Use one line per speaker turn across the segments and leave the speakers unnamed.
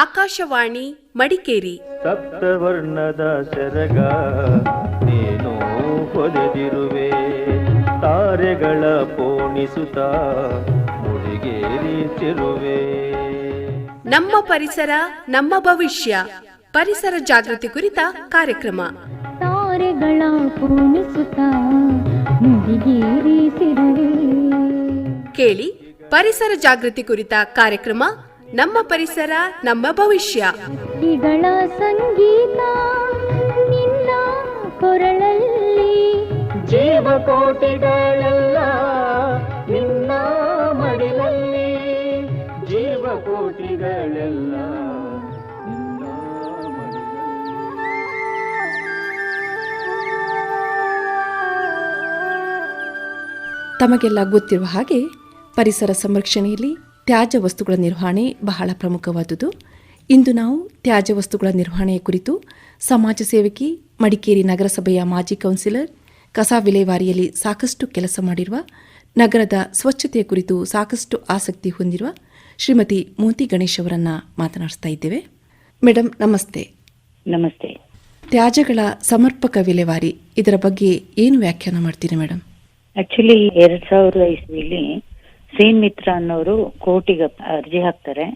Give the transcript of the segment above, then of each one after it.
ಆಕಾಶವಾಣಿ ಮಡಿಕೇರಿ.
ಸಪ್ತವರ್ಣದ ಸೆರಗ ನೀನು ಹೊದೆದಿರುವೆ ತಾರೆಗಳ ಪೋಣಿಸುತ್ತ ಮುಡಿಗೇರಿಸಿರುವೆ
ನಮ್ಮ ಪರಿಸರ ನಮ್ಮ ಭವಿಷ್ಯ ಪರಿಸರ ಜಾಗೃತಿ ಕುರಿತ ಕಾರ್ಯಕ್ರಮ.
ತಾರೆಗಳ ಪೋಣಿಸುತ್ತ ಮುಡಿಗೇರಿಸಿರುವೆ
ಕೇಳಿ ಪರಿಸರ ಜಾಗೃತಿ ಕುರಿತ ಕಾರ್ಯಕ್ರಮ ನಮ್ಮ ಪರಿಸರ ನಮ್ಮ ಭವಿಷ್ಯ.
ಹಕ್ಕಿಗಳ ಸಂಗೀತ ನಿನ್ನ ಕೊರಳಲ್ಲಿ.
ಜೀವಕೋಟಿಗಳೆಲ್ಲ ನಿನ್ನ ಮಡಿಲಲ್ಲಿ. ಜೀವಕೋಟಿಗಳೆಲ್ಲ ನಿನ್ನ ಮಡಿಲಲ್ಲಿ.
ತಮಗೆಲ್ಲ ಗೊತ್ತಿರುವ ಹಾಗೆ ಪರಿಸರ ಸಂರಕ್ಷಣೆಯಲ್ಲಿ ತ್ಯಾಜ್ಯ ವಸ್ತುಗಳ ನಿರ್ವಹಣೆ ಬಹಳ ಪ್ರಮುಖವಾದುದು. ಇಂದು ನಾವು ತ್ಯಾಜ್ಯ ವಸ್ತುಗಳ ನಿರ್ವಹಣೆಯ ಕುರಿತು ಸಮಾಜ ಸೇವಕಿ ಮಡಿಕೇರಿ ನಗರಸಭೆಯ ಮಾಜಿ ಕೌನ್ಸಿಲರ್ ಕಸ ವಿಲೇವಾರಿಯಲ್ಲಿ ಸಾಕಷ್ಟು ಕೆಲಸ ಮಾಡಿರುವ ನಗರದ ಸ್ವಚ್ಛತೆಯ ಕುರಿತು ಸಾಕಷ್ಟು ಆಸಕ್ತಿ ಹೊಂದಿರುವ ಶ್ರೀಮತಿ ಮೋತಿ ಗಣೇಶ್ ಅವರನ್ನ ಮಾತನಾಡಿಸ್ತಾ ಇದ್ದೇವೆ. ಮೇಡಮ್ ನಮಸ್ತೆ.
ನಮಸ್ತೆ.
ತ್ಯಾಜ್ಯಗಳ ಸಮರ್ಪಕ ವಿಲೇವಾರಿ ಇದರ ಬಗ್ಗೆ ಏನು ವ್ಯಾಖ್ಯಾನ ಮಾಡ್ತೀರಿ ಮೇಡಮ್
ಆಕ್ಚುಲಿ ಎರಡ್ ಸಾವಿರದ ಇಸ್ವಿಲಿ ಸೇನ್ ಮಿತ್ರ ಅನ್ನೋರು ಕೋರ್ಟಿಗೆ ಅರ್ಜಿ ಹಾಕ್ತಾರೆ.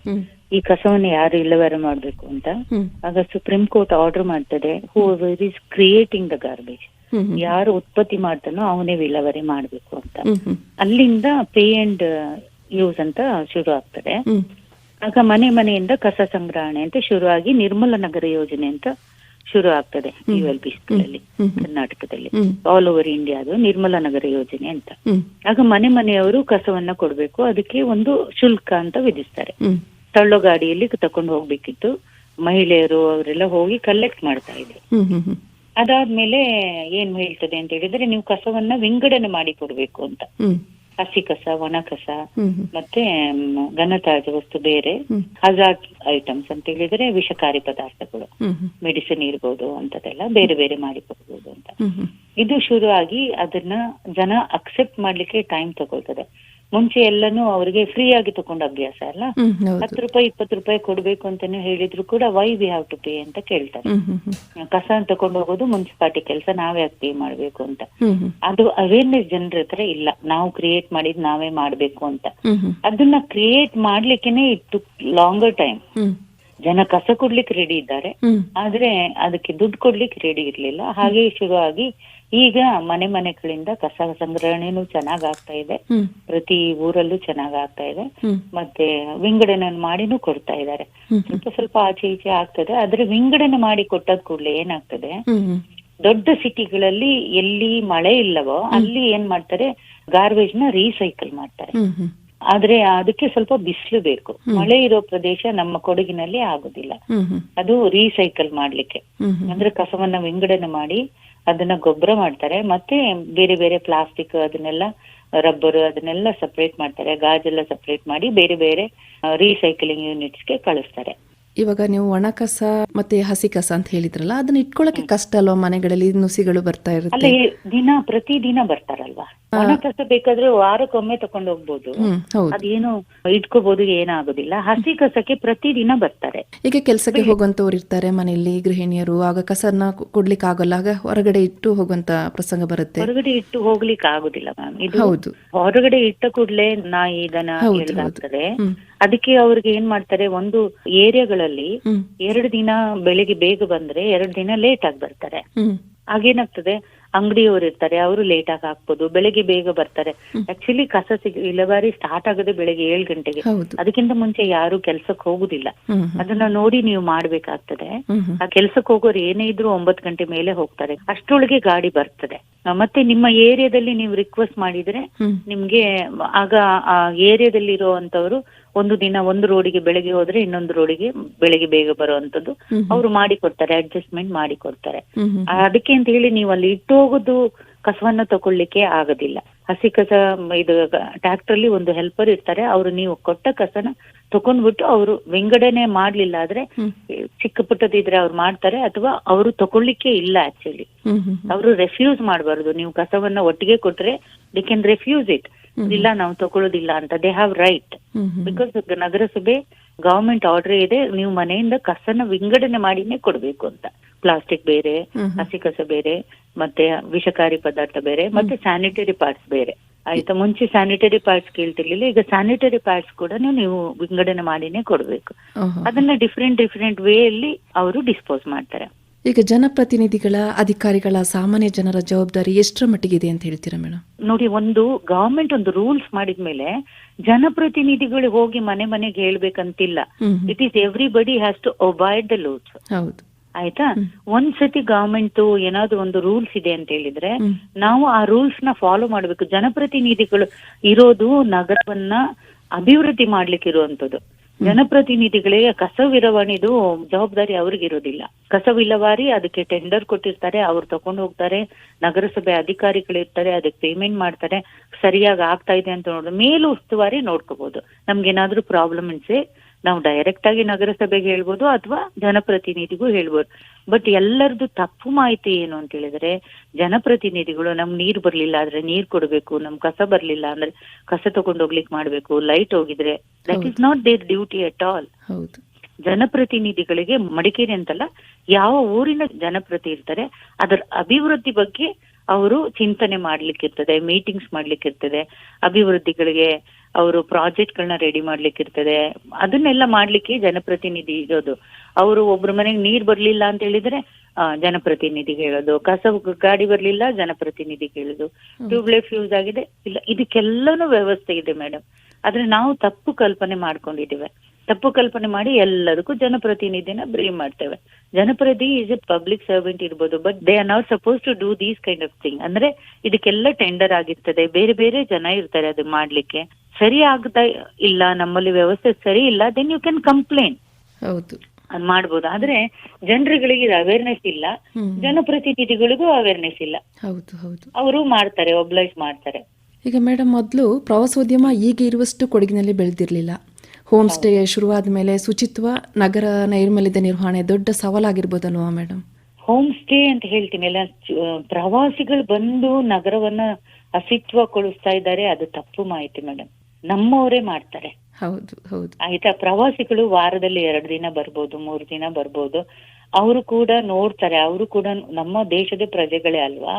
ಈ ಕಸವನ್ನು ಯಾರು ಇಲ್ಲವಾರ ಮಾಡಬೇಕು ಅಂತ. ಆಗ ಸುಪ್ರೀಂ ಕೋರ್ಟ್ ಆರ್ಡರ್ ಮಾಡ್ತದೆ. Who is creating the garbage ಯಾರು ಉತ್ಪತ್ತಿ ಮಾಡ್ತಾನೋ ಅವನೇ ವಿಲೇವಾರಿ ಮಾಡ್ಬೇಕು ಅಂತ. ಅಲ್ಲಿಂದ ಪೇ ಅಂಡ್ ಯೂಸ್ ಅಂತ ಶುರು ಆಗ್ತದೆ. ಆಗ ಮನೆ ಮನೆಯಿಂದ ಕಸ ಸಂಗ್ರಹಣೆ ಅಂತ ಶುರುವಾಗಿ ನಿರ್ಮಲ ನಗರ ಯೋಜನೆ ಅಂತ ಶುರು ಆಗ್ತದೆ ಯು ಎಲ್ ಬಿ
ಸ್ಕೂಲಲ್ಲಿ
ಕರ್ನಾಟಕದಲ್ಲಿ. ಆಲ್ ಓವರ್ ಇಂಡಿಯಾದು ನಿರ್ಮಲ ನಗರ ಯೋಜನೆ ಅಂತ. ಆಗ ಮನೆ ಮನೆಯವರು ಕಸವನ್ನ ಕೊಡ್ಬೇಕು ಅದಕ್ಕೆ ಒಂದು ಶುಲ್ಕ ಅಂತ ವಿಧಿಸ್ತಾರೆ. ತಳ್ಳು ಗಾಡಿಯಲ್ಲಿ ತಕೊಂಡು ಹೋಗ್ಬೇಕಿತ್ತು. ಮಹಿಳೆಯರು ಅವರೆಲ್ಲ ಹೋಗಿ ಕಲೆಕ್ಟ್ ಮಾಡ್ತಾ ಇದ್ರು. ಅದಾದ್ಮೇಲೆ ಏನ್ ಹೇಳ್ತದೆ ಅಂತ ಹೇಳಿದ್ರೆ ನೀವು ಕಸವನ್ನ ವಿಂಗಡಣೆ ಮಾಡಿ ಕೊಡ್ಬೇಕು ಅಂತ. ಹಸಿ ಕಸ ಒಣ ಕಸ ಮತ್ತೆ ಘನತಾಜ ವಸ್ತು ಬೇರೆ. ಹಜಾರ್ಡ್ ಐಟಮ್ಸ್ ಅಂತ ಹೇಳಿದ್ರೆ ವಿಷಕಾರಿ ಪದಾರ್ಥಗಳು. ಮೆಡಿಸಿನ್ ಇರ್ಬೋದು ಅಂತದೆಲ್ಲ ಬೇರೆ ಬೇರೆ ಮಾಡಿ ಕೊಡ್ಬೋದು ಅಂತ ಇದು ಶುರುವಾಗಿ ಅದನ್ನ ಜನ ಅಕ್ಸೆಪ್ಟ್ ಮಾಡ್ಲಿಕ್ಕೆ ಟೈಮ್ ತಗೊಳ್ತದೆ. ಮುಂಚೆ ಎಲ್ಲಾನು ಅವರಿಗೆ ಫ್ರೀ ಆಗಿ ತಗೊಂಡ ಅಭ್ಯಾಸ ಅಲ್ಲ? ಹತ್ತು ರೂಪಾಯಿ ಇಪ್ಪತ್ತು ರೂಪಾಯಿ ಕೊಡ್ಬೇಕು ಅಂತಾನೆ ಹೇಳಿದ್ರು ಕೂಡ why we have to pay ಅಂತ ಕೇಳ್ತಾರೆ. ಕಸ ತಗೊಂಡು ಹೋಗೋದು ಮುನ್ಸಿಪಾಲಿಟಿ ಕೆಲಸ ನಾವೇ ಪೇ ಮಾಡ್ಬೇಕು ಅಂತ. ಅದು ಅವೇರ್ನೆಸ್ ಜನರ ಹತ್ರ ಇಲ್ಲ. ನಾವು ಕ್ರಿಯೇಟ್ ಮಾಡಿದ್ ನಾವೇ ಮಾಡ್ಬೇಕು ಅಂತ. ಅದನ್ನ ಕ್ರಿಯೇಟ್ ಮಾಡ್ಲಿಕ್ಕೆನೆ ಇಟ್ಟು ಲಾಂಗರ್ ಟೈಮ್ ಜನ ಕಸ ಕೊಡ್ಲಿಕ್ಕೆ ರೆಡಿ ಇದ್ದಾರೆ. ಆದ್ರೆ ಅದಕ್ಕೆ ದುಡ್ಡು ಕೊಡ್ಲಿಕ್ಕೆ ರೆಡಿ ಇರ್ಲಿಲ್ಲ. ಹಾಗೆ ಶುರುವಾಗಿ ಈಗ ಮನೆ ಮನೆಗಳಿಂದ ಕಸ ಸಂಗ್ರಹಣೆನೂ ಚೆನ್ನಾಗ್ ಆಗ್ತಾ ಇದೆ ಪ್ರತಿ ಊರಲ್ಲೂ ಚೆನ್ನಾಗ್ ಆಗ್ತಾ ಇದೆ ಮತ್ತೆ ವಿಂಗಡಣೆ ಮಾಡಿನೂ ಕೊಡ್ತಾ ಇದ್ದಾರೆ. ಸ್ವಲ್ಪ ಸ್ವಲ್ಪ ಆಚೆ ಈಚೆ ಆಗ್ತದೆ. ಆದ್ರೆ ವಿಂಗಡಣೆ ಮಾಡಿ ಕೊಟ್ಟದ್ ಕೂಡಲೇ ಏನಾಗ್ತದೆ? ದೊಡ್ಡ ಸಿಟಿಗಳಲ್ಲಿ ಎಲ್ಲಿ ಮಳೆ ಇಲ್ಲವೋ ಅಲ್ಲಿ ಏನ್ ಮಾಡ್ತಾರೆ? ಗಾರ್ಬೇಜ್ನ ರೀಸೈಕಲ್ ಮಾಡ್ತಾರೆ. ಆದ್ರೆ ಅದಕ್ಕೆ ಸ್ವಲ್ಪ ಬಿಸಿಲು ಬೇಕು. ಮಳೆ ಇರೋ ಪ್ರದೇಶ ನಮ್ಮ ಕೊಡಗಿನಲ್ಲಿ ಆಗುದಿಲ್ಲ. ಅದು ರೀಸೈಕಲ್ ಮಾಡ್ಲಿಕ್ಕೆ. ಅಂದ್ರೆ ಕಸವನ್ನ ವಿಂಗಡಣೆ ಮಾಡಿ ಅದನ್ನ ಗೊಬ್ಬರ ಮಾಡ್ತಾರೆ. ಮತ್ತೆ ಬೇರೆ ಬೇರೆ ಪ್ಲಾಸ್ಟಿಕ್ ಅದನ್ನೆಲ್ಲ ರಬ್ಬರ್ ಅದನ್ನೆಲ್ಲ ಸಪರೇಟ್ ಮಾಡ್ತಾರೆ. ಗಾಜೆಲ್ಲ ಸಪರೇಟ್ ಮಾಡಿ ಬೇರೆ ಬೇರೆ ರೀಸೈಕ್ಲಿಂಗ್ ಯೂನಿಟ್ಸ್ಗೆ ಕಳಿಸ್ತಾರೆ.
ಇವಾಗ ನೀವು ಒಣ ಕಸ ಮತ್ತೆ ಹಸಿ ಕಸ ಅಂತ ಹೇಳಿದ್ರಲ್ಲ ಅದನ್ನ ಇಟ್ಕೊಳ್ಳಕ್ಕೆ ಕಷ್ಟ ಅಲ್ವಾ? ಮನೆಗಳಲ್ಲಿ ನುಸಿಗಳು ಬರ್ತಾ ಇರುತ್ತೆ.
ದಿನ ಪ್ರತಿ ದಿನ ಬರ್ತಾರಲ್ವಾ? ಒಣ ಕಸ ಬೇಕಾದ್ರೆ ವಾರಕ್ಕೊಮ್ಮೆ ತಕೊಂಡು ಹೋಗ್ಬೋದು.
ಹ್ಮ್ ಹೌದು.
ಅದೇನು ಇಟ್ಕೋಬಹುದು ಏನಾಗೋದಿಲ್ಲ. ಹಸಿ ಕಸಕ್ಕೆ ಪ್ರತಿದಿನ ಬರ್ತಾರೆ.
ಈಗ ಕೆಲಸಕ್ಕೆ ಹೋಗುವಂತವ್ರು ಇರ್ತಾರೆ ಮನೆಯಲ್ಲಿ ಗೃಹಿಣಿಯರು. ಆಗ ಕಸನ ಕೊಡ್ಲಿಕ್ಕೆ ಆಗಲ್ಲ ಆಗ ಹೊರಗಡೆ ಇಟ್ಟು ಹೋಗುವಂತ ಪ್ರಸಂಗ ಬರುತ್ತೆ.
ಹೊರಗಡೆ ಇಟ್ಟು ಹೋಗ್ಲಿಕ್ಕೆ ಆಗುದಿಲ್ಲ ಮ್ಯಾಮ್. ಇದು
ಹೌದು.
ಹೊರಗಡೆ ಇಟ್ಟ ಕೂಡ್ಲೆ ನಾಯಿ ದನ
ಹೌದು,
ಎಳ್ದಾಗ್ತದೆ
ಹ್ಮ್.
ಅದಕ್ಕೆ ಅವ್ರಿಗೆ ಏನ್ ಮಾಡ್ತಾರೆ ಒಂದು ಏರಿಯಾಗಳಲ್ಲಿ
ಹ್ಮ್.
ಎರಡು ದಿನ ಬೆಳಿಗ್ಗೆ ಬೇಗ ಬಂದ್ರೆ ಎರಡು ದಿನ ಲೇಟ್ ಆಗಿ ಬರ್ತಾರೆ.
ಹ್ಮ್.
ಆಗೇನಾಗ್ತದೆ ಅಂಗಡಿಯವರು ಇರ್ತಾರೆ ಅವರು ಲೇಟ್ ಆಗಿ ಹಾಕ್ಬೋದು ಬೆಳಿಗ್ಗೆ ಬೇಗ ಬರ್ತಾರೆ. ಆಕ್ಚುಲಿ ಕಸ ಸಿಗ ಇಲ್ಲವಾರಿ ಸ್ಟಾರ್ಟ್ ಆಗೋದೇ ಬೆಳಗ್ಗೆ ಏಳು ಗಂಟೆಗೆ. ಅದಕ್ಕಿಂತ ಮುಂಚೆ ಯಾರು ಕೆಲ್ಸಕ್ಕೆ ಹೋಗುದಿಲ್ಲ. ಅದನ್ನ ನೋಡಿ ನೀವು ಮಾಡ್ಬೇಕಾಗ್ತದೆ. ಆ ಕೆಲ್ಸಕ್ಕೆ ಹೋಗೋರು ಏನೇ ಇದ್ರು ಒಂಬತ್ತು ಗಂಟೆ ಮೇಲೆ ಹೋಗ್ತಾರೆ. ಅಷ್ಟೊಳಗೆ ಗಾಡಿ ಬರ್ತದೆ. ಮತ್ತೆ ನಿಮ್ಮ ಏರಿಯಾದಲ್ಲಿ ನೀವು ರಿಕ್ವೆಸ್ಟ್ ಮಾಡಿದ್ರೆ ನಿಮ್ಗೆ ಆಗ ಆ ಏರಿಯಾದಲ್ಲಿ ಇರುವಂತವ್ರು ಒಂದು ದಿನ ಒಂದು ರೋಡಿಗೆ ಬೆಳಗ್ಗೆ ಹೋದ್ರೆ ಇನ್ನೊಂದು ರೋಡಿಗೆ ಬೆಳಗ್ಗೆ ಬೇಗ ಬರುವಂತದ್ದು.
ಅವ್ರು
ಅವರು ಮಾಡಿ ಕೊಡ್ತಾರೆ ಅಡ್ಜಸ್ಟ್ಮೆಂಟ್ ಮಾಡಿ ಕೊಡ್ತಾರೆ
ಹ್ಮ್ ಹ್ಮ್.
ಆ, ಅದಕ್ಕೆ ಅಂತ ಹೇಳಿ ನೀವು ಅಲ್ಲಿ ಇಟ್ಟು ಹೋಗೋದು ಕಸವನ್ನ ತಗೊಳ್ಳಿಕ್ಕೆ ಆಗೋದಿಲ್ಲ. ಹಸಿ ಕಸ ಇದು ಟ್ರ್ಯಾಕ್ಟರ್ ಅಲ್ಲಿ ಒಂದು ಹೆಲ್ಪರ್ ಇರ್ತಾರೆ ಅವರು ನೀವು ಕೊಟ್ಟ ಕಸನ ತಕೊಂಡ್ಬಿಟ್ಟು ಅವರು ವಿಂಗಡಣೆ ಮಾಡ್ಲಿಲ್ಲ ಆದ್ರೆ. ಚಿಕ್ಕ ಪುಟ್ಟದಿದ್ರೆ ಅವ್ರು ಮಾಡ್ತಾರೆ ಅಥವಾ ಅವರು ತಗೊಳ್ಳಿಕ್ಕೆ ಇಲ್ಲ ಆಕ್ಚುಲಿ ಅವರು ರೆಫ್ಯೂಸ್ ಮಾಡಬಾರ್ದು. ನೀವು ಕಸವನ್ನ ಒಟ್ಟಿಗೆ ಕೊಟ್ರೆ ದೇ ಕ್ಯಾನ್ ರೆಫ್ಯೂಸ್ ಇಟ್ ಇಲ್ಲ ನಾವು ತಗೊಳ್ಳೋದಿಲ್ಲ ಅಂತ. ದೇ ಹ್ಯಾವ್ ರೈಟ್ ಬಿಕಾಸ್ ನಗರಸಭೆ ಗವರ್ಮೆಂಟ್ ಆರ್ಡರ್ ಇದೆ ನೀವು ಮನೆಯಿಂದ ಕಸನ ವಿಂಗಡಣೆ ಮಾಡಿನೇ ಕೊಡ್ಬೇಕು ಅಂತ. ಪ್ಲಾಸ್ಟಿಕ್ ಬೇರೆ ಹಸಿ ಕಸ ಬೇರೆ ಮತ್ತೆ ವಿಷಕಾರಿ ಪದಾರ್ಥ ಬೇರೆ ಮತ್ತೆ ಸ್ಯಾನಿಟರಿ ಪಾರ್ಟ್ಸ್ ಬೇರೆ. ಆಯ್ತಾ ಮುಂಚೆ ಸ್ಯಾನಿಟರಿ ಪಾರ್ಟ್ಸ್ ಕೇಳ್ತಿರ್ಲಿಲ್ಲ ಈಗ ಸ್ಯಾನಿಟರಿ ಪಾರ್ಟ್ಸ್ ಕೂಡ ನೀವು ವಿಂಗಡಣೆ ಮಾಡಿನೇ ಕೊಡಬೇಕು. ಅದನ್ನ ಡಿಫ್ರೆಂಟ್ ಡಿಫ್ರೆಂಟ್ ವೇ ಅಲ್ಲಿ ಅವರು ಡಿಸ್ಪೋಸ್ ಮಾಡ್ತಾರೆ.
ಈಗ ಜನಪ್ರತಿನಿಧಿಗಳ ಅಧಿಕಾರಿಗಳ ಸಾಮಾನ್ಯ ಜನರ ಜವಾಬ್ದಾರಿ ಎಷ್ಟರ ಮಟ್ಟಿಗೆ ಇದೆ ಅಂತ ಹೇಳ್ತೀರಾ ಮೇಡಮ್
ನೋಡಿ ಒಂದು ಗವರ್ಮೆಂಟ್ ಒಂದು ರೂಲ್ಸ್ ಮಾಡಿದ್ಮೇಲೆ ಜನಪ್ರತಿನಿಧಿಗಳು ಹೋಗಿ ಮನೆ ಮನೆಗೆ ಹೇಳ್ಬೇಕಂತಿಲ್ಲ. It is everybody has to avoid the loose ಆಯ್ತಾ? ಒಂದ್ ಸತಿ ಗವರ್ಮೆಂಟ್ ಏನಾದ್ರು ಒಂದು ರೂಲ್ಸ್ ಇದೆ ಅಂತ ಹೇಳಿದ್ರೆ ನಾವು ಆ ರೂಲ್ಸ್ನ ಫಾಲೋ ಮಾಡ್ಬೇಕು. ಜನಪ್ರತಿನಿಧಿಗಳು ಇರೋದು ನಗರವನ್ನ ಅಭಿವೃದ್ಧಿ ಮಾಡ್ಲಿಕ್ಕೆ ಇರುವಂತದ್ದು ಜನಪ್ರತಿನಿಧಿಗಳಿಗೆ ಕಸ ವಿರವಣಿದು ಜವಾಬ್ದಾರಿ ಅವ್ರಿಗೆ ಇರೋದಿಲ್ಲ. ಕಸ ವಿಲವಾರಿ ಅದಕ್ಕೆ ಟೆಂಡರ್ ಕೊಟ್ಟಿರ್ತಾರೆ, ಅವ್ರು ತಗೊಂಡು ಹೋಗ್ತಾರೆ, ನಗರಸಭೆ ಅಧಿಕಾರಿಗಳಿರ್ತಾರೆ ಅದಕ್ಕೆ ಪೇಮೆಂಟ್ ಮಾಡ್ತಾರೆ, ಸರಿಯಾಗಿ ಆಗ್ತಾ ಇದೆ ಅಂತ ನೋಡೋದು ಮೇಲು ಉಸ್ತುವಾರಿ ನೋಡ್ಕೋಬಹುದು ನಮ್ಗೇನಾದ್ರೂ ಪ್ರಾಬ್ಲಮ್ ಇನ್ಸೆ ನಾವು ಡೈರೆಕ್ಟ್ ಆಗಿ ನಗರಸಭೆಗೆ ಹೇಳ್ಬೋದು ಅಥವಾ ಜನಪ್ರತಿನಿಧಿಗೂ ಹೇಳ್ಬೋದು. ಬಟ್ ಎಲ್ಲರದು ತಪ್ಪು ಮಾಹಿತಿ ಏನು ಅಂತ ಹೇಳಿದ್ರೆ ಜನಪ್ರತಿನಿಧಿಗಳು ನಮ್ ನೀರ್ ಬರ್ಲಿಲ್ಲ ಆದ್ರೆ ನೀರ್ ಕೊಡ್ಬೇಕು ನಮ್ ಕಸ ಬರ್ಲಿಲ್ಲ ಅಂದ್ರೆ ಕಸ ತಗೊಂಡ್ ಹೋಗ್ಲಿಕ್ ಮಾಡ್ಬೇಕು ಲೈಟ್ ಹೋಗಿದ್ರೆ. That is not their duty at all ಜನಪ್ರತಿನಿಧಿಗಳಿಗೆ Madikeri ಅಂತಲ್ಲ ಯಾವ ಊರಿನ ಜನಪ್ರತಿ ಇರ್ತಾರೆ ಅದರ ಅಭಿವೃದ್ಧಿ ಬಗ್ಗೆ ಅವರು ಚಿಂತನೆ ಮಾಡ್ಲಿಕ್ಕಿರ್ತದೆ ಮೀಟಿಂಗ್ಸ್ ಮಾಡ್ಲಿಕ್ಕಿರ್ತದೆ. ಅಭಿವೃದ್ಧಿಗಳಿಗೆ ಅವರು ಪ್ರಾಜೆಕ್ಟ್ಗಳನ್ನ ರೆಡಿ ಮಾಡ್ಲಿಕ್ಕೆ ಇರ್ತದೆ ಅದನ್ನೆಲ್ಲ ಮಾಡ್ಲಿಕ್ಕೆ ಜನಪ್ರತಿನಿಧಿ ಇರೋದು. ಅವರು ಒಬ್ಬರ ಮನೆಗೆ ನೀರ್ ಬರ್ಲಿಲ್ಲ ಅಂತ ಹೇಳಿದ್ರೆ ಆ, ಜನಪ್ರತಿನಿಧಿಗೆ ಹೇಳೋದು. ಕಸ ಗಾಡಿ ಬರ್ಲಿಲ್ಲ ಜನಪ್ರತಿನಿಧಿಗೆ ಹೇಳೋದು ಟ್ಯೂಬ್ಲೈಟ್ ಫ್ಯೂಸ್ ಆಗಿದೆ. ಇಲ್ಲ ಇದಕ್ಕೆಲ್ಲನೂ ವ್ಯವಸ್ಥೆ ಇದೆ ಮೇಡಮ್ ಆದ್ರೆ ನಾವು ತಪ್ಪು ಕಲ್ಪನೆ ಮಾಡ್ಕೊಂಡಿದ್ದೇವೆ. ತಪ್ಪು ಕಲ್ಪನೆ ಮಾಡಿ ಎಲ್ಲದಕ್ಕೂ ಜನಪ್ರತಿನಿಧಿನ ಬ್ರೀ ಮಾಡ್ತೇವೆ. ಜನಪ್ರತಿ ಇಸ್ ಎ ಪಬ್ಲಿಕ್ ಸರ್ವೆಂಟ್ ಇರ್ಬೋದು but they are not suppose to do these kind of thing ಅಂದ್ರೆ ಇದಕ್ಕೆಲ್ಲ ಟೆಂಡರ್ ಆಗಿರ್ತದೆ ಬೇರೆ ಬೇರೆ ಜನ ಇರ್ತಾರೆ ಅದು ಮಾಡ್ಲಿಕ್ಕೆ. ಸರಿ ಆಗ್ತಾ ಇಲ್ಲ ನಮ್ಮಲ್ಲಿ ವ್ಯವಸ್ಥೆ ಸರಿ ಇಲ್ಲ ದೆನ್ ಯು ಕ್ಯಾನ್ ಕಂಪ್ಲೇಂಟ್
ಹೌದು.
ಅದ್ ಮಾಡ್ಬೋದು. ಆದ್ರೆ ಜನರುಗಳಿಗೆ ಅವೇರ್ನೆಸ್ ಇಲ್ಲ ಜನಪ್ರತಿನಿಧಿಗಳಿಗೂ ಅವೇರ್ನೆಸ್ ಇಲ್ಲ.
ಹೌದು ಹೌದು.
ಅವರು ಮಾಡ್ತಾರೆ ಒಬ್ಲೈಸ್ ಮಾಡ್ತಾರೆ.
ಈಗ ಮೇಡಮ್ ಮೊದಲು ಪ್ರವಾಸೋದ್ಯಮ ಈಗ ಇರುವಷ್ಟು ಕೊಡಗಿನಲ್ಲಿ ಬೆಳೆದಿರಲಿಲ್ಲ. ಹೋಮ್ ಸ್ಟೇ ಶುರುವಾದ ಮೇಲೆ ಶುಚಿತ್ವ ನಗರ ನೈರ್ಮಲ್ಯದ ನಿರ್ವಹಣೆ ದೊಡ್ಡ ಸವಾಲಾಗಿರ್ಬೋದಲ್ವಾ ಮೇಡಮ್
ಹೋಮ್ ಸ್ಟೇ ಅಂತ ಹೇಳ್ತೀನಿ. ಎಲ್ಲ ಪ್ರವಾಸಿಗಳು ಬಂದು ನಗರವನ್ನ ಅಸ್ತಿತ್ವಗೊಳಿಸ್ತಾ ಇದ್ದಾರೆ ಅದು ತಪ್ಪು ಮಾಹಿತಿ ಮೇಡಮ್ ನಮ್ಮವರೇ ಮಾಡ್ತಾರೆ.
ಹೌದು ಹೌದು.
ಆಯ್ತಾ? ಪ್ರವಾಸಿಗಳು ವಾರದಲ್ಲಿ ಎರಡು ದಿನ ಬರ್ಬೋದು ಮೂರು ದಿನ ಬರ್ಬೋದು. ಅವರು ಕೂಡ ನೋಡ್ತಾರೆ ಅವರು ಕೂಡ ನಮ್ಮ ದೇಶದ ಪ್ರಜೆಗಳೇ ಅಲ್ವಾ?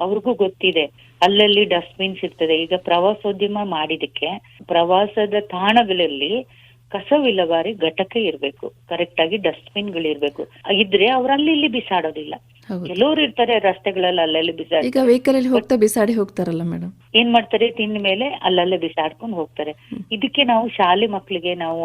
ಅವ್ರಿಗೂ ಗೊತ್ತಿದೆ ಅಲ್ಲಲ್ಲಿ ಡಸ್ಟ್ಬಿನ್ಸ್ ಇರ್ತದೆ. ಈಗ ಪ್ರವಾಸೋದ್ಯಮ ಮಾಡಿದಕ್ಕೆ ಪ್ರವಾಸದ ತಾಣಗಳಲ್ಲಿ ಕಸ ವಿಲವಾರಿ ಘಟಕ ಇರ್ಬೇಕು. ಕರೆಕ್ಟ್ ಆಗಿ ಡಸ್ಟ್ಬಿನ್ಗಳು ಇರ್ಬೇಕು ಇದ್ರೆ ಅವ್ರು ಅಲ್ಲಿ ಇಲ್ಲಿ ಬಿಸಾಡೋದಿಲ್ಲ. ಕೆಲವರು ಇರ್ತಾರೆ ರಸ್ತೆಗಳಲ್ಲಿ ಅಲ್ಲಲ್ಲಿ ಬಿಸಾಡಿ
ಈಗ ವೆಹಿಕಲ್ ಅಲ್ಲಿ ಹೋಗ್ತಾ ಬಿಸಾಡಿ ಹೋಗ್ತಾರಲ್ಲ ಮೇಡಮ್
ಏನ್ ಮಾಡ್ತಾರೆ? ತಿಂದ ಮೇಲೆ ಅಲ್ಲಲ್ಲೇ ಬಿಸಾಡ್ಕೊಂಡು ಹೋಗ್ತಾರೆ. ಇದಕ್ಕೆ ನಾವು ಶಾಲೆ ಮಕ್ಕಳಿಗೆ ನಾವು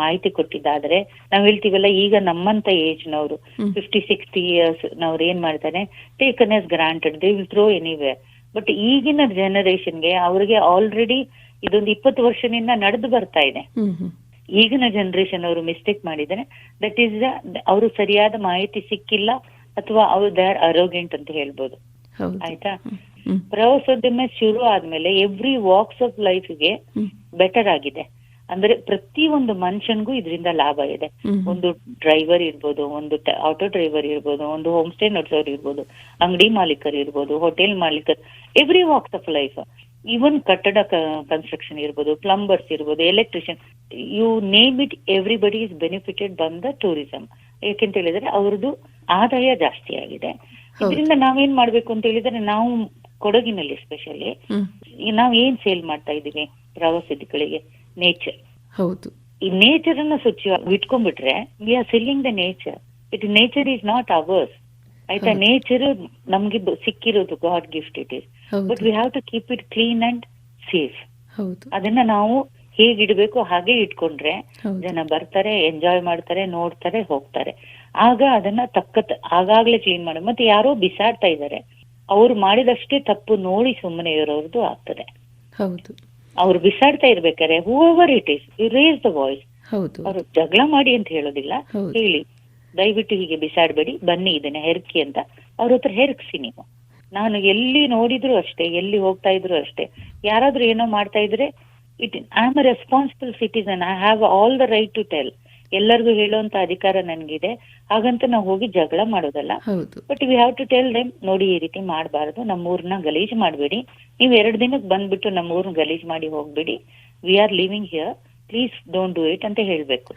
ಮಾಹಿತಿ ಕೊಟ್ಟಿದ್ದಾದ್ರೆ ನಾವ್ ಹೇಳ್ತೀವಲ್ಲ ಈಗ ನಮ್ಮಂತ ಏಜ್ ನವರು. ಫಿಫ್ಟಿ ಸಿಕ್ಸ್ಟಿ ಇಯರ್ಸ್ ನವ್ರು ಏನ್ ಮಾಡ್ತಾರೆ? Taken as granted they will throw anyway but ಈಗಿನ ಜನರೇಷನ್ಗೆ ಅವ್ರಿಗೆ ಆಲ್ರೆಡಿ ಇದೊಂದು ಇಪ್ಪತ್ತು ವರ್ಷದಿಂದ ನಡೆದು ಬರ್ತಾ ಇದೆ. ಈಗಿನ ಜನರೇಷನ್ ಅವರು ಮಿಸ್ಟೇಕ್ ಮಾಡಿದರೆ ದಟ್ ಈಸ್ ಅವರು ಸರಿಯಾದ ಮಾಹಿತಿ ಸಿಕ್ಕಿಲ್ಲ ಅಥವಾ ಅವರು ದೇ ಆರ್ ಅರೋಗೆಂಟ್ ಅಂತ ಹೇಳ್ಬೋದು. ಆಯ್ತಾ? ಪ್ರವಾಸೋದ್ಯಮ ಶುರು ಆದ್ಮೇಲೆ ಎವ್ರಿ ವಾಕ್ಸ್ ಆಫ್ ಲೈಫ್ಗೆ
ಗೆ
ಬೆಟರ್ ಆಗಿದೆ. ಅಂದ್ರೆ ಪ್ರತಿ ಒಂದು ಮನುಷ್ಯನ್ಗೂ ಇದರಿಂದ ಲಾಭ ಇದೆ. ಒಂದು ಡ್ರೈವರ್ ಇರ್ಬೋದು ಒಂದು ಆಟೋ ಡ್ರೈವರ್ ಇರ್ಬೋದು ಒಂದು ಹೋಮ್ ಸ್ಟೇ ನಡೆಸೋರು ಇರ್ಬೋದು ಅಂಗಡಿ ಮಾಲೀಕರು ಇರ್ಬೋದು ಹೋಟೆಲ್ ಮಾಲೀಕರು every walks of life even ಕಟ್ಟಡ ಕನ್ಸ್ಟ್ರಕ್ಷನ್ ಇರ್ಬೋದು ಪ್ಲಂಬರ್ಸ್ ಇರ್ಬೋದು electrician you name it everybody is benefited by the tourism ಯಾಕೆಂತ ಹೇಳಿದ್ರೆ ಅವ್ರದ್ದು ಆದಾಯ ಜಾಸ್ತಿ ಆಗಿದೆ. ಇದರಿಂದ ನಾವೇನ್ ಮಾಡ್ಬೇಕು ಅಂತ ಹೇಳಿದ್ರೆ ನಾವು ಕೊಡಗಿನಲ್ಲಿ ಸ್ಪೆಷಲಿ ನಾವ್ ಏನ್ ಸೇಲ್ ಮಾಡ್ತಾ ಇದೀವಿ ಪ್ರವಾಸಿಗಳಿಗೆ ನೇಚರ್
ಹೌದು.
ಈ ನೇಚರ್ ಅನ್ನ ಸ್ವಚ್ಛವಾಗಿ ಇಟ್ಕೊಂಡ್ಬಿಟ್ರೆ we are selling the nature it nature is not ours ಆಯ್ತಾ? ನೇಚರ್ ನಮ್ಗೆ ಸಿಕ್ಕಿರೋದು God gift it is but we have to keep it clean and safe ಅದನ್ನ ನಾವು ಹೇಗಿಡ್ಬೇಕು ಹಾಗೆ ಇಟ್ಕೊಂಡ್ರೆ ಜನ ಬರ್ತಾರೆ ಎಂಜಾಯ್ ಮಾಡ್ತಾರೆ ನೋಡ್ತಾರೆ ಹೋಗ್ತಾರೆ. ಆಗ ಅದನ್ನ ತಕ್ಕ ಆಗಾಗ್ಲೇ ಕ್ಲೀನ್ ಮಾಡ. ಮತ್ತೆ ಯಾರೋ ಬಿಸಾಡ್ತಾ ಇದ್ದಾರೆ ಅವ್ರು ಮಾಡಿದಷ್ಟೇ ತಪ್ಪು ನೋಡಿ ಸುಮ್ಮನೆ ಇರೋರ್ದು ಆಗ್ತದೆ.
ಹೌದು.
ಅವ್ರು ಬಿಸಾಡ್ತಾ ಇರ್ಬೇಕಾರೆ whoever it is you raise the voice
ಹೌದು.
ಅವ್ರು ಜಗಳ ಮಾಡಿ ಅಂತ ಹೇಳೋದಿಲ್ಲ. ಹೇಳಿ ದಯವಿಟ್ಟು ಹೀಗೆ ಬಿಸಾಡ್ಬೇಡಿ ಬನ್ನಿ ಇದನ್ನ ಹೆರ್ಕಿ ಅಂತ. ಅವ್ರ ಹತ್ರ ಹೆರ್ಕ್ಸಿ ನೀವು. ನಾನು ಎಲ್ಲಿ ನೋಡಿದ್ರು ಅಷ್ಟೇ ಎಲ್ಲಿ ಹೋಗ್ತಾ ಇದ್ರು ಅಷ್ಟೇ. ಯಾರಾದ್ರೂ ಏನೋ ಮಾಡ್ತಾ ಇದ್ರೆ it I am a responsible citizen I have all the right to tell ಎಲ್ಲರಿಗೂ ಹೇಳುವಂತ ಅಧಿಕಾರ ನನ್ಗಿದೆ. ಹಾಗಂತ ನಾವು ಹೋಗಿ ಜಗಳ ಮಾಡೋದಲ್ಲ. But we have to tell them ನೋಡಿ ಈ ರೀತಿ ಮಾಡಬಾರದು. ನಮ್ಮ ಊರ್ನ ಗಲೀಜ್ ಮಾಡಬೇಡಿ. ನೀವು ಎರಡು ದಿನಕ್ಕೆ ಬಂದ್ಬಿಟ್ಟು ನಮ್ಮ ಊರ್ನ ಗಲೀಜ್ ಮಾಡಿ ಹೋಗ್ಬೇಡಿ. We are living here please don't do it ಅಂತ ಹೇಳ್ಬೇಕು.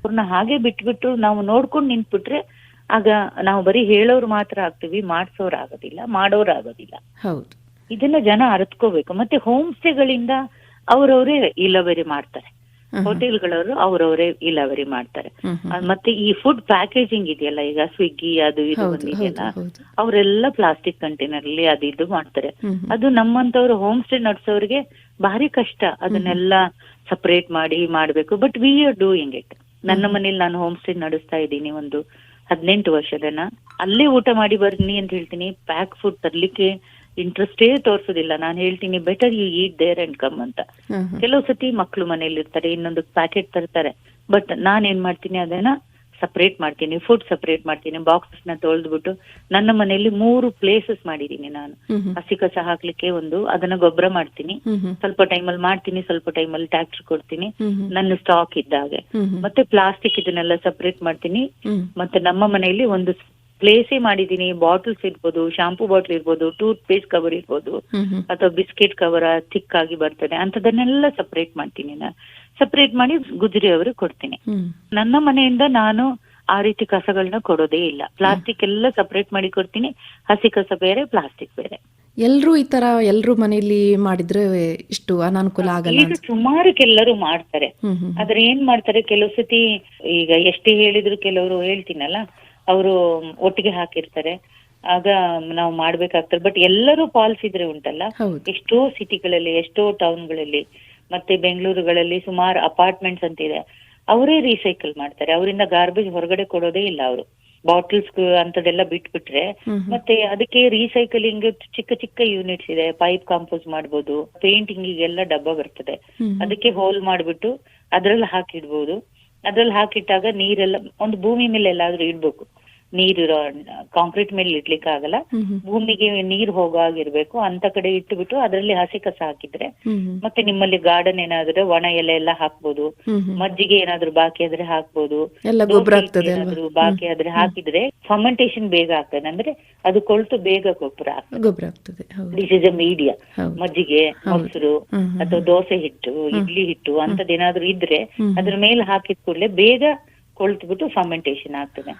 ಅವ್ರನ್ನ ಹಾಗೆ ಬಿಟ್ಬಿಟ್ಟು ನಾವು ನೋಡ್ಕೊಂಡು ನಿಂತ್ಬಿಟ್ರೆ ಆಗ ನಾವು ಬರೀ ಹೇಳೋರು ಮಾತ್ರ ಆಗ್ತೀವಿ. ಮಾಡಿಸೋರು ಆಗೋದಿಲ್ಲ ಮಾಡೋರು ಆಗೋದಿಲ್ಲ. ಇದನ್ನ ಜನ ಅರ್ತ್ಕೋಬೇಕು. ಮತ್ತೆ ಹೋಮ್ ಸ್ಟೇಗಳಿಂದ ಅವ್ರವ್ರೇ ಇಲವರಿ ಮಾಡ್ತಾರೆ. ಹೋಟೆಲ್ಗಳವರು ಅವ್ರವರೇ ಇಲವರಿ ಮಾಡ್ತಾರೆ. ಮತ್ತೆ ಈ ಫುಡ್ ಪ್ಯಾಕೇಜಿಂಗ್ ಇದೆಯಲ್ಲ ಈಗ ಸ್ವಿಗ್ಗಿ ಅದು ಇದು ಬಂದಿದೆಯಲ್ಲ ಅವರೆಲ್ಲ ಪ್ಲಾಸ್ಟಿಕ್ ಕಂಟೈನರ್ ಅಲ್ಲಿ ಅದು ಇದು ಮಾಡ್ತಾರೆ. ಅದು ನಮ್ಮಂತವ್ರು ಹೋಮ್ ಸ್ಟೇ ನಡೆಸೋರಿಗೆ ಭಾರಿ ಕಷ್ಟ. ಅದನ್ನೆಲ್ಲ ಸಪರೇಟ್ ಮಾಡಿ ಮಾಡ್ಬೇಕು. But we are doing it ನನ್ನ ಮನೇಲಿ ನಾನು ಹೋಮ್ ಸ್ಟೇ ನಡೆಸ್ತಾ ಇದ್ದೀನಿ ಒಂದು ಹದಿನೆಂಟು ವರ್ಷದನ ಅಲ್ಲೇ ಊಟ ಮಾಡಿ ಬರ್ತೀನಿ ಅಂತ ಹೇಳ್ತೀನಿ. ಪ್ಯಾಕ್ ಫುಡ್ ತರ್ಲಿಕ್ಕೆ ಇಂಟ್ರೆಸ್ಟೇ ತೋರಿಸೋದಿಲ್ಲ ನಾನು ಹೇಳ್ತೀನಿ better you eat there and come ಅಂತ. ಕೆಲವು ಸತಿ ಮಕ್ಕಳು ಮನೇಲಿ ಇರ್ತಾರೆ ಇನ್ನೊಂದು ಪ್ಯಾಕೆಟ್ ತರ್ತಾರೆ ಬಟ್ ನಾನು ಏನ್ ಮಾಡ್ತೀನಿ ಅದನ್ನ ಸಪ್ರೇಟ್ ಮಾಡ್ತೀನಿ ಫುಡ್ ಸಪ್ರೇಟ್ ಮಾಡ್ತೀನಿ ಬಾಕ್ಸಸ್ನ ತೊಳೆದ್ಬಿಟ್ಟು ನನ್ನ ಮನೆಯಲ್ಲಿ ಮೂರು ಪ್ಲೇಸಸ್ ಮಾಡಿದೀನಿ ನಾನು. ಹಸಿ ಕಸ ಹಾಕ್ಲಿಕ್ಕೆ ಒಂದು ಅದನ್ನ ಗೊಬ್ಬರ ಮಾಡ್ತೀನಿ. ಸ್ವಲ್ಪ ಟೈಮಲ್ಲಿ ಮಾಡ್ತೀನಿ ಸ್ವಲ್ಪ ಟೈಮಲ್ಲಿ ಟ್ಯಾಕ್ಟರ್ ಕೊಡ್ತೀನಿ. ನನ್ನ ಸ್ಟಾಕ್ ಇದ್ದಾಗೆ. ಮತ್ತೆ ಪ್ಲಾಸ್ಟಿಕ್ ಇದನ್ನೆಲ್ಲ ಸಪ್ರೇಟ್ ಮಾಡ್ತೀನಿ ಮತ್ತೆ ನಮ್ಮ ಮನೆಯಲ್ಲಿ ಒಂದು ಪ್ಲೇಸೇ ಮಾಡಿದೀನಿ ಬಾಟಲ್ಸ್ ಇರ್ಬೋದು ಶಾಂಪೂ ಬಾಟಲ್ ಇರ್ಬೋದು ಟೂತ್ ಪೇಸ್ಟ್ ಕವರ್ ಇರ್ಬೋದು. ಅಥವಾ ಬಿಸ್ಕೆಟ್ ಕವರ್ ಥಿಕ್ ಆಗಿ ಬರ್ತದೆ ಅಂತದನ್ನೆಲ್ಲ ಸಪರೇಟ್ ಮಾಡ್ತೀನಿ ನಾನು. ಸಪರೇಟ್ ಮಾಡಿ ಗುಜರಿ ಅವರು ಕೊಡ್ತೀನಿ. ನನ್ನ ಮನೆಯಿಂದ ನಾನು ಆ ರೀತಿ ಕಸಗಳನ್ನ ಕೊಡೋದೇ ಇಲ್ಲ. ಪ್ಲಾಸ್ಟಿಕ್ ಎಲ್ಲ ಸಪರೇಟ್ ಮಾಡಿ ಕೊಡ್ತೀನಿ ಹಸಿ ಕಸ ಬೇರೆ ಪ್ಲಾಸ್ಟಿಕ್ ಬೇರೆ.
ಎಲ್ರು ಈ ತರ ಎಲ್ರು ಮನೆಯಲ್ಲಿ ಮಾಡಿದ್ರೆ ಇಷ್ಟು ಅನಾನುಕೂಲ ಆಗಲ್ಲ
ಈಗ ಸುಮಾರು ಕೆಲವರು ಮಾಡ್ತಾರೆ. ಆದ್ರೆ ಏನ್ ಮಾಡ್ತಾರೆ ಕೆಲವು ಸತಿ ಈಗ ಎಷ್ಟೇ ಹೇಳಿದ್ರು ಕೆಲವರು ಹೇಳ್ತೀನಲ್ಲ ಅವರು ಒಟ್ಟಿಗೆ ಹಾಕಿರ್ತಾರೆ. ಆಗ ನಾವು ಮಾಡ್ಬೇಕಾಗ್ತದೆ. ಬಟ್ ಎಲ್ಲರೂ ಇದ್ರೆ ಉಂಟಲ್ಲ? ಎಷ್ಟೋ ಸಿಟಿಗಳಲ್ಲಿ ಎಷ್ಟೋ ಟೌನ್ಗಳಲ್ಲಿ ಮತ್ತೆ ಬೆಂಗಳೂರುಗಳಲ್ಲಿ ಸುಮಾರು ಅಪಾರ್ಟ್ಮೆಂಟ್ಸ್ ಅಂತ ಇದೆ ಅವರೇ ರೀಸೈಕಲ್ ಮಾಡ್ತಾರೆ. ಅವರಿಂದ ಗಾರ್ಬೇಜ್ ಹೊರಗಡೆ ಕೊಡೋದೇ ಇಲ್ಲ ಅವರು. ಬಾಟಲ್ಸ್ ಅಂತದೆಲ್ಲ ಬಿಟ್ಬಿಟ್ರೆ. ಮತ್ತೆ ಅದಕ್ಕೆ ರೀಸೈಕಲಿಂಗ್ ಚಿಕ್ಕ ಚಿಕ್ಕ ಯೂನಿಟ್ಸ್ ಇದೆ. ಪೈಪ್ ಕಾಂಪೋಸ್ ಮಾಡ್ಬೋದು. ಎಲ್ಲ ಡಬ್ಬ ಬರ್ತದೆ. ಅದಕ್ಕೆ ಹೋಲ್ ಮಾಡ್ಬಿಟ್ಟು ಅದ್ರಲ್ಲಿ ಹಾಕಿಡ್ಬೋದು. ಅದ್ರಲ್ಲಿ ಹಾಕಿಟ್ಟಾಗ ನೀರೆಲ್ಲ ಒಂದು ಭೂಮಿ ಮೇಲೆ ಎಲ್ಲಾದ್ರೂ ಇಡ್ಬೇಕು. ನೀರಿರೋ ಕಾಂಕ್ರೀಟ್ ಮೇಲೆ ಇಡ್ಲಿಕ್ಕೆ ಆಗಲ್ಲ. ಭೂಮಿಗೆ ನೀರ್ ಹೋಗಾಗಿರ್ಬೇಕು. ಅಂತ ಕಡೆ ಇಟ್ಟುಬಿಟ್ಟು ಅದರಲ್ಲಿ ಹಸಿ ಕಸ ಹಾಕಿದ್ರೆ. ಮತ್ತೆ ನಿಮ್ಮಲ್ಲಿ ಗಾರ್ಡನ್ ಏನಾದ್ರೆ ಒಣ ಎಲೆ ಎಲ್ಲ ಹಾಕ್ಬೋದು. ಮಜ್ಜಿಗೆ ಏನಾದ್ರು ಬಾಕಿ ಆದ್ರೆ ಹಾಕ್ಬೋದು? ಏನಾದ್ರು ಬಾಕಿ ಆದ್ರೆ ಹಾಕಿದ್ರೆ ಫರ್ಮೆಂಟೇಶನ್ ಬೇಗ ಆಗ್ತದೆ. ಅಂದ್ರೆ ಅದು ಕೊಳ್ತು ಬೇಗ ಗೊಬ್ಬರ ಆಗ್ತದೆ.
ಗೊಬ್ಬರ ಆಗ್ತದೆ.
ದಿಸ್ ಇಸ್ ಅ ಮೀಡಿಯಾ ಮಜ್ಜಿಗೆ ಮೊಸರು ಅಥವಾ ದೋಸೆ ಹಿಟ್ಟು ಇಡ್ಲಿ ಹಿಟ್ಟು ಅಂತದೇನಾದ್ರೂ ಇದ್ರೆ. ಅದ್ರ ಮೇಲೆ ಹಾಕಿದ ಕೂಡಲೇ ಬೇಗ ಕೊಳ್ತ್ಬಿಟ್ಟು ಫರ್ಮೆಂಟೇಶನ್ ಆಗ್ತದೆ.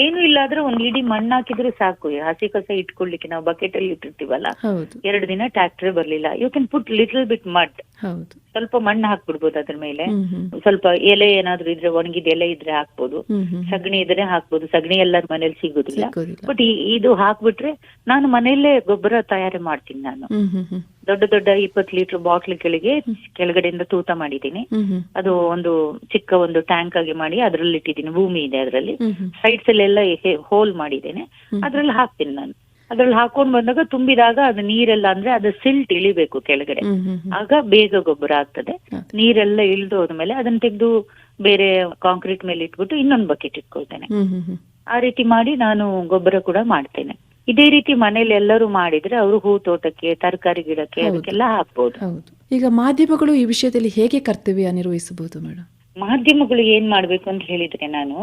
ಏನು ಇಲ್ಲಾದ್ರೆ ಒಂದ್ ಇಡೀ ಮಣ್ಣು ಹಾಕಿದ್ರೆ ಸಾಕು. ಹಸಿ ಕಸ ಇಟ್ಕೊಳ್ಲಿಕ್ಕೆ ನಾವು ಬಕೆಟ್ ಅಲ್ಲಿ ಇಟ್ಟಿರ್ತೀವಲ್ಲ ಎರಡು ದಿನ ಟ್ರಾಕ್ಟರ್ ಬರ್ಲಿಲ್ಲ. You can put little bit mud ಸ್ವಲ್ಪ ಮಣ್ಣು ಹಾಕ್ಬಿಡ್ಬೋದು ಅದ್ರ ಮೇಲೆ. ಸ್ವಲ್ಪ ಎಲೆ ಏನಾದ್ರು ಇದ್ರೆ ಒಣಗಿದ ಎಲೆ ಇದ್ರೆ ಹಾಕ್ಬೋದು. ಸಗಣಿ ಇದ್ರೆ ಹಾಕ್ಬೋದು. ಸಗಣಿ ಎಲ್ಲರ ಮನೇಲಿ ಸಿಗುದಿಲ್ಲ. ಬಟ್ ಇದು ಹಾಕ್ಬಿಟ್ರೆ ನಾನು ಮನೆಯಲ್ಲೇ ಗೊಬ್ಬರ ತಯಾರಿ ಮಾಡ್ತೀನಿ ನಾನು. ದೊಡ್ಡ ದೊಡ್ಡ ಇಪ್ಪತ್ತು ಲೀಟರ್ ಬಾಟ್ಲ್ಗಳಿಗೆ ಕೆಳಗಡೆಯಿಂದ ತೂತ ಮಾಡಿದ್ದೀನಿ. ಅದು ಒಂದು ಚಿಕ್ಕ ಒಂದು ಟ್ಯಾಂಕ್ ಆಗಿ ಮಾಡಿ ಅದ್ರಲ್ಲಿ ಇಟ್ಟಿದ್ದೀನಿ. ಭೂಮಿ ಇದೆ ಅದರಲ್ಲಿ. ಸೈಡ್ಸ್ ಅಲ್ಲೆಲ್ಲ ಹೋಲ್ ಮಾಡಿದ್ದೇನೆ. ಅದ್ರಲ್ಲಿ ಹಾಕ್ತೀನಿ ನಾನು. ಅದ್ರಲ್ಲಿ ಹಾಕೊಂಡ್ ಬಂದಾಗ ತುಂಬಿದಾಗ ಅದು ನೀರೆಲ್ಲ ಅಂದ್ರೆ ಅದು ಸಿಲ್ಟ್ ಇಳಿಬೇಕು ಕೆಳಗಡೆ. ಆಗ ಬೇಗ ಗೊಬ್ಬರ ಆಗ್ತದೆ. ನೀರೆಲ್ಲ ಇಳಿದು ಹೋದ್ಮೇಲೆ ಅದನ್ನ ತೆಗೆದು ಬೇರೆ ಕಾಂಕ್ರೀಟ್ ಮೇಲೆ ಇಟ್ಬಿಟ್ಟು ಇನ್ನೊಂದು ಬಕೆಟ್ ಇಟ್ಕೊಳ್ತೇನೆ. ಆ ರೀತಿ ಮಾಡಿ ನಾನು ಗೊಬ್ಬರ ಕೂಡ ಮಾಡ್ತೇನೆ. ಇದೇ ರೀತಿ ಮನೇಲಿ ಎಲ್ಲರೂ ಮಾಡಿದ್ರೆ ಅವರು ಹೂ ತೋಟಕ್ಕೆ ತರಕಾರಿ ಗಿಡಕ್ಕೆ ಅದಕ್ಕೆಲ್ಲ ಹಾಕ್ಬೋದು.
ಈಗ ಮಾಧ್ಯಮಗಳು ಈ ವಿಷಯದಲ್ಲಿ ಹೇಗೆ ಕರ್ತವ್ಯ ನಿರ್ವಹಿಸಬಹುದು ಮೇಡಮ್
ಮಾಧ್ಯಮಗಳು ಏನ್ ಮಾಡ್ಬೇಕು ಅಂತ ಹೇಳಿದ್ರೆ ನಾನು.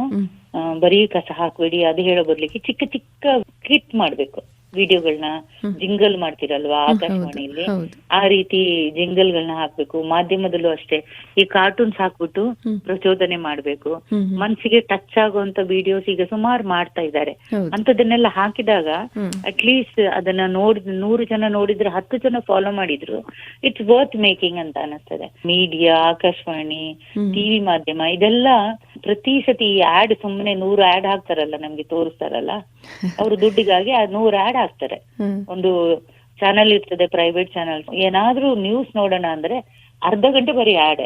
ಬರೀ ಕಸ ಹಾಕ್ಬೇಡಿ ಅದು ಹೇಳೋ ಬದಲಿಗೆ ಚಿಕ್ಕ ಚಿಕ್ಕ ಕ್ಲಿಪ್ ಮಾಡ್ಬೇಕು. ವಿಡಿಯೋಗಳನ್ನ ಜಿಂಗಲ್ ಮಾಡ್ತಿರಲ್ವಾ ಆಕಾಶವಾಣಿಯಲ್ಲಿ ಆ ರೀತಿ ಜಿಂಗಲ್ಗಳನ್ನ ಹಾಕ್ಬೇಕು ಮಾಧ್ಯಮದಲ್ಲೂ ಅಷ್ಟೇ. ಈ ಕಾರ್ಟೂನ್ಸ್ ಹಾಕ್ಬಿಟ್ಟು ಪ್ರಚೋದನೆ ಮಾಡ್ಬೇಕು. ಮನ್ಸಿಗೆ ಟಚ್ ಆಗುವಂತ ವಿಡಿಯೋಸ್ ಈಗ ಸುಮಾರು ಮಾಡ್ತಾ ಇದ್ದಾರೆ. ಅಂತದನ್ನೆಲ್ಲ ಹಾಕಿದಾಗ
ಅಟ್
ಅಟ್ಲೀಸ್ಟ್ ಅದನ್ನ ನೋಡಿದ್ ನೂರು ಜನ ನೋಡಿದ್ರೆ ಹತ್ತು ಜನ ಫಾಲೋ ಮಾಡಿದ್ರು ಇಟ್ಸ್ ವರ್ತ್ ಮೇಕಿಂಗ್ ಅಂತ ಅನಿಸ್ತದೆ. ಮೀಡಿಯಾ ಆಕಾಶವಾಣಿ ಟಿವಿ ಮಾಧ್ಯಮ ಇದೆಲ್ಲ ಪ್ರತಿ ಸತಿ ಈ ಆಡ್ ಸುಮ್ಮನೆ ನೂರು ಆಡ್ ಹಾಕ್ತಾರಲ್ಲ ನಮ್ಗೆ ತೋರಿಸ್ತಾರಲ್ಲ ಅವರು ದುಡ್ಡಿಗಾಗಿ ಆ ನೂರು ಆಡ್ ಹಾಕ್ತಾರೆ. ಒಂದು ಚಾನಲ್ ಇರ್ತದೆ ಪ್ರೈವೇಟ್ ಚಾನಲ್ ಏನಾದ್ರೂ ನ್ಯೂಸ್ ನೋಡೋಣ ಅಂದ್ರೆ ಅರ್ಧ ಗಂಟೆ ಬರೀ ಆಡ್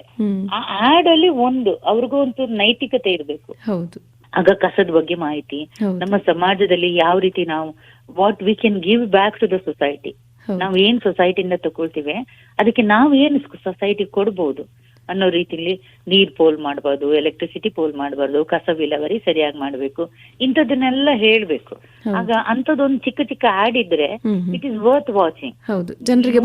ಆ ಆಡ್ ಅಲ್ಲಿ ಒಂದು ಅವ್ರಿಗೂ ಒಂದು ನೈತಿಕತೆ ಇರಬೇಕು.
ಹೌದು.
ಆಗ ಕಸದ ಬಗ್ಗೆ ಮಾಹಿತಿ ನಮ್ಮ ಸಮಾಜದಲ್ಲಿ ಯಾವ ರೀತಿ ನಾವು what we can give back to the society. ನಾವು ಏನ್ ಸೊಸೈಟಿಯಿಂದ ತಗೊಳ್ತೀವಿ ಅದಕ್ಕೆ ನಾವು ಏನ್ ಸೊಸೈಟಿ ಕೊಡ್ಬೋದು? ಅನ್ನೋ ರೀತಿಲಿ ನೀರ್ ಪೋಲ್ ಮಾಡಬಾರ್ದು ಎಲೆಕ್ಟ್ರಿಸಿಟಿ ಪೋಲ್ ಮಾಡಬಾರ್ದು ಕಸ ವಿಲವರಿ ಸರಿಯಾಗಿ ಮಾಡಬೇಕು. ಇಂಥದನ್ನೆಲ್ಲ ಹೇಳ್ಬೇಕು. ಆಗ ಅಂಥದ್ದೊಂದು ಚಿಕ್ಕ ಚಿಕ್ಕ ಆಡ್ ಇದ್ರೆ. ಇಟ್ ಇಸ್ ವರ್ತ್ ವಾಚಿಂಗ್
ಹೌದು. ಜನರಿಗೆ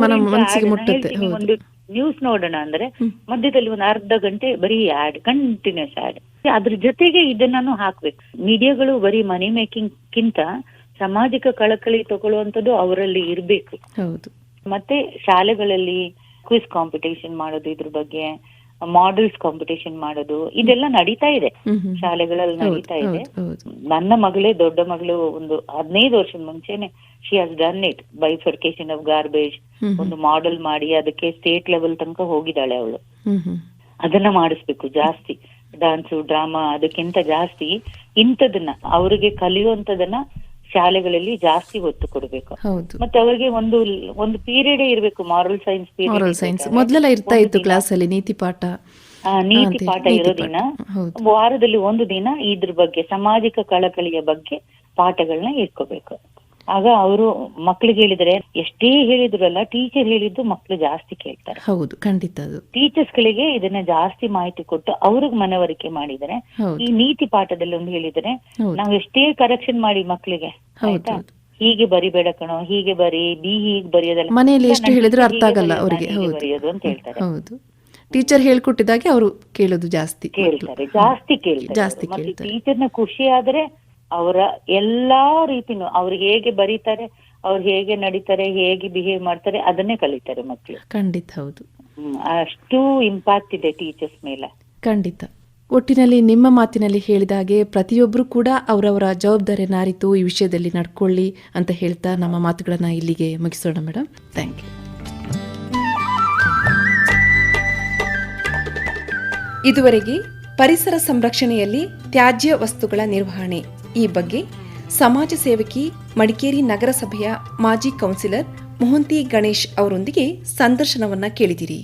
ಒಂದು ನ್ಯೂಸ್ ನೋಡೋಣ ಅಂದ್ರೆ ಮಧ್ಯದಲ್ಲಿ ಒಂದು ಅರ್ಧ ಗಂಟೆ ಬರೀ ಆಡ್ ಕಂಟಿನ್ಯೂಸ್ ಆಡ್. ಅದ್ರ ಜೊತೆಗೆ ಇದನ್ನು ಹಾಕ್ಬೇಕು. ಮೀಡಿಯಾಗಳು ಬರೀ ಮನಿ ಮೇಕಿಂಗ್ ಕಿಂತ ಸಾಮಾಜಿಕ ಕಳಕಳಿ ತಗೊಳ್ಳುವಂತದ್ದು ಅವರಲ್ಲಿ ಇರಬೇಕು. ಮತ್ತೆ ಶಾಲೆಗಳಲ್ಲಿ ಕ್ವಿಸ್ ಕಾಂಪಿಟೇಷನ್ ಮಾಡೋದು ಇದ್ರ ಬಗ್ಗೆ ಮಾಡೆಲ್ಸ್ ಕಾಂಪಿಟೇಷನ್ ಮಾಡೋದು ಇದೆಲ್ಲ ನಡೀತಾ ಇದೆ. ಶಾಲೆಗಳಲ್ಲಿ ನಡೀತಾ ಇದೆ. ನನ್ನ ಮಗಳೇ ದೊಡ್ಡ ಮಗಳು ಒಂದು ಹದಿನೈದು ವರ್ಷದ ಮುಂಚೆನೆ she has done it bifurcation of garbage. ಒಂದು ಮಾಡೆಲ್ ಮಾಡಿ ಅದಕ್ಕೆ ಸ್ಟೇಟ್ ಲೆವೆಲ್ ತನಕ ಹೋಗಿದ್ದಾಳೆ ಅವಳು. ಅದನ್ನ ಮಾಡಿಸ್ಬೇಕು ಜಾಸ್ತಿ ಡಾನ್ಸು ಡ್ರಾಮಾ ಅದಕ್ಕಿಂತ ಜಾಸ್ತಿ ಇಂಥದನ್ನ ಅವರಿಗೆ ಕಲಿಯುವಂತದನ್ನ ಶಾಲೆಗಳಲ್ಲಿ ಜಾಸ್ತಿ ಒತ್ತು ಕೊಡಬೇಕು. ಮತ್ತೆ ಅವರಿಗೆ ಒಂದು ಒಂದು ಪೀರಿಯಡ್ ಇರಬೇಕು ಮಾರಲ್ ಸೈನ್ಸ್
ಮಾರಲ್ ಸೈನ್ಸ್ ಮೊದಲೆಲ್ಲ ಇರ್ತಾ ಇತ್ತು ಕ್ಲಾಸ್ ಅಲ್ಲಿ ನೀತಿ ಪಾಠ.
ನೀತಿ ಪಾಠ ಇರೋ. ದಿನ. ವಾರದಲ್ಲಿ ಒಂದು ದಿನ ಇದ್ರ ಬಗ್ಗೆ ಸಾಮಾಜಿಕ ಕಳಕಳಿಯ ಬಗ್ಗೆ ಪಾಠಗಳನ್ನ ಇಟ್ಕೋಬೇಕು ಆಗ ಅವರು ಮಕ್ಳಿಗೆ ಹೇಳಿದ್ರೆ ಎಷ್ಟೇ ಹೇಳಿದ್ರಲ್ಲ ಟೀಚರ್ ಹೇಳಿದ್ದು ಮಕ್ಳು ಜಾಸ್ತಿ ಕೇಳ್ತಾರೆ.
ಹೌದು ಖಂಡಿತ
ಟೀಚರ್ಸ್ ಗಳಿಗೆ ಇದನ್ನ ಜಾಸ್ತಿ ಮಾಹಿತಿ ಕೊಟ್ಟು ಅವ್ರಿಗೆ ಮನವರಿಕೆ ಮಾಡಿದರೆ ಈ ನೀತಿ ಪಾಠದಲ್ಲಿ ಒಂದು ಹೇಳಿದರೆ. ನಾವು ಎಷ್ಟೇ ಕರೆಕ್ಷನ್ ಮಾಡಿ ಮಕ್ಳಿಗೆ ಆಯ್ತಾ?
ಹೌದು.
ಹೀಗೆ ಬರಿಬೇಡ ಕಣೋ ಹೀಗೆ ಬರಿ ಬಿ ಹೀಗೆ ಬರೆಯೋದಲ್ಲ.
ಮನೆಯಲ್ಲಿ ಎಷ್ಟು ಹೇಳಿದ್ರು ಅರ್ಥ ಆಗಲ್ಲ ಅವರಿಗೆ. ಹೌದು.
ಬರೆಯೋದು ಅಂತ ಹೇಳ್ತಾರೆ.
ಹೌದು. ಟೀಚರ್ ಹೇಳ್ಕೊಟ್ಟಿದ್ದಾಗೆ ಅವರು ಕೇಳೋದು ಜಾಸ್ತಿ.
ಕೇಳ್ತಾರೆ ಜಾಸ್ತಿ ಕೇಳ್ತಾರೆ
ಜಾಸ್ತಿ
ಮತ್ತೆ ಟೀಚರ್ನ ಖುಷಿ ಆದ್ರೆ ಅವರ ಎಲ್ಲಾ ರೀತಿನೂ ಅವ್ರು ಹೇಗೆ ಬರೀತಾರೆ ಅವ್ರು ಹೇಗೆ ನಡೀತಾರೆ ಹೇಗೆ ಬಿಹೇವ್ ಮಾಡ್ತಾರೆ ಅದನ್ನೇ ಕಲಿತಾರೆ ಮಕ್ಕಳು
ಖಂಡಿತ ಹೌದು.
ಅಷ್ಟು ಇಂಪ್ಯಾಕ್ಟ್ ಇದೆ ಟೀಚರ್ಸ್ ಮೇಲೆ.
ಖಂಡಿತ. ಒಟ್ಟಿನಲ್ಲಿ ನಿಮ್ಮ ಮಾತಿನಲ್ಲಿ ಹೇಳಿದ ಹಾಗೆ ಪ್ರತಿಯೊಬ್ಬರು ಕೂಡ ಅವರವರ ಜವಾಬ್ದಾರಿ ನಾರಿತು, ಈ ವಿಷಯದಲ್ಲಿ ನಡ್ಕೊಳ್ಳಿ ಅಂತ ಹೇಳ್ತಾ ನಮ್ಮ ಮಾತುಗಳನ್ನು ಇಲ್ಲಿಗೆ ಮುಗಿಸೋಣ ಮೇಡಮ್ ಥ್ಯಾಂಕ್ ಯು ಇದುವರೆಗೆ ಪರಿಸರ ಸಂರಕ್ಷಣೆಯಲ್ಲಿ ತ್ಯಾಜ್ಯ ವಸ್ತುಗಳ ನಿರ್ವಹಣೆ. ಈ ಬಗ್ಗೆ ಸಮಾಜ ಸೇವಕಿ ಮಡಿಕೇರಿ ನಗರಸಭೆಯ ಮಾಜಿ ಕೌನ್ಸಿಲರ್ ಮೊಹಂತಿ ಗಣೇಶ್ ಅವರೊಂದಿಗೆ ಸಂದರ್ಶನವನ್ನ ಕೇಳಿದಿರಿ.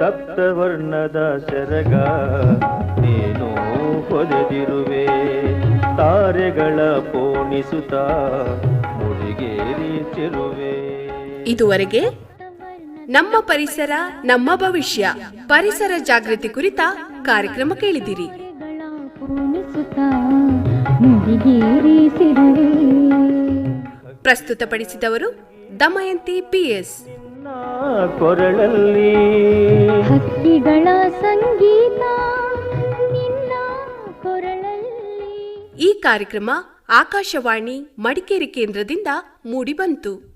ಸಪ್ತವರ್ಣದ ಸೆರಗ ನೀನು ಹೊದೆದಿರುವೆ ತಾರೆಗಳ ಪೋಣಿಸುತ್ತ ಮುಡಿಗೇರಿಸಿರುವೆ
ಇದುವರೆಗೆ ನಮ್ಮ ಪರಿಸರ, ನಮ್ಮ ಭವಿಷ್ಯ, ಪರಿಸರ ಜಾಗೃತಿ ಕುರಿತ ಕಾರ್ಯಕ್ರಮ ಕೇಳಿದಿರಿ. ಪ್ರಸ್ತುತಪಡಿಸಿದವರು ದಮಯಂತಿ ಪಿಎಸ್
ಕೊರಳಲ್ಲಿ.
ಹಕ್ಕಿಗಳ ಸಂಗೀತ ನಿನ್ನ ಕೊರಳಲ್ಲಿ.
ಈ ಕಾರ್ಯಕ್ರಮ ಆಕಾಶವಾಣಿ ಮಡಿಕೇರಿ ಕೇಂದ್ರದಿಂದ ಮೂಡಿಬಂತು.